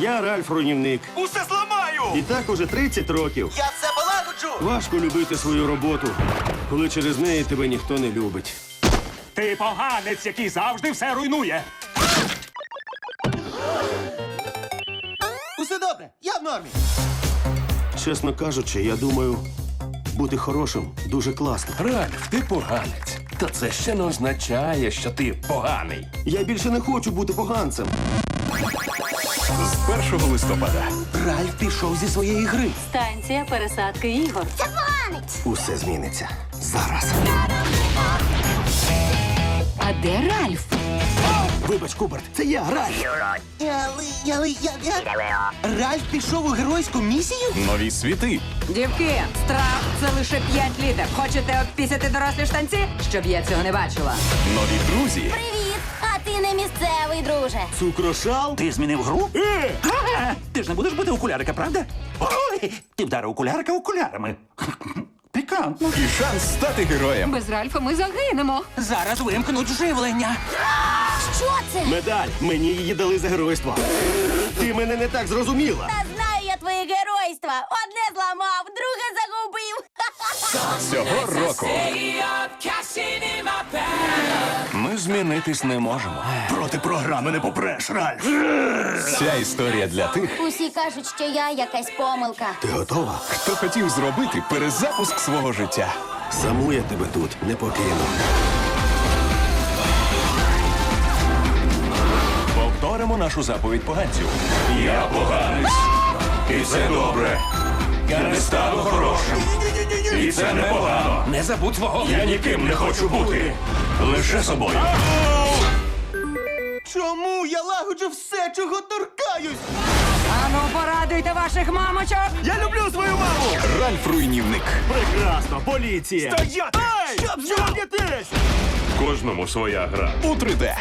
Я Ральф Руйнівник. Усе зламаю! І так уже 30 років. Я все полагоджу! Важко любити свою роботу, коли через неї тебе ніхто не любить. Ти поганець, який завжди все руйнує. Усе добре, я в нормі. Чесно кажучи, я думаю, бути хорошим дуже класно. Ральф, ти поганець. Та це ще не означає, що ти поганий. Я більше не хочу бути поганцем. З 1 листопада Ральф пішов зі своєї гри. Станція пересадки ігор. Усе зміниться. Зараз. А де Ральф? Вибач, Куберт, це я, Ральф. Але, але, я, я... Ральф пішов у геройську місію? нові світи. Дівки, страх це лише 5 літер. Хочете обпісяти дорослі штанці? Щоб я цього не бачила. Нові друзі. Привіт! А ти не місцевий, друже. Цукрошал? Ти змінив гру? Е! Ага, Ти ж не будеш бити окулярика, правда? Ой, ти вдарив окулярика окулярами. Пікантно. І шанс стати героєм. Без Ральфа ми загинемо. Зараз вимкнуть живлення. Що це? Медаль. Мені її дали за геройство. Ти мене не так зрозуміла. Та знаю я твоє геройство. Одне зламав, друге загубив. Цього року ми змінитись не можемо. Проти програми не попреш, Ральф. Ця історія для тих, Усі кажуть, що я якась помилка. Ти готова? хто хотів зробити перезапуск свого життя. Саму я тебе тут не покину. Повторимо нашу заповідь поганців. Я поганець, і це добре. Я не стану хорошим. І це непогано. Не забудь свого. Я ніким не хочу бути. Лише собою. Чому я лагоджу все, чого торкаюсь? Ану, порадуйте ваших мамочок! Я люблю свою маму! Ральф Руйнівник. Прекрасно, поліція! Стояти! Щоб Що? Кожному своя гра. У 3D.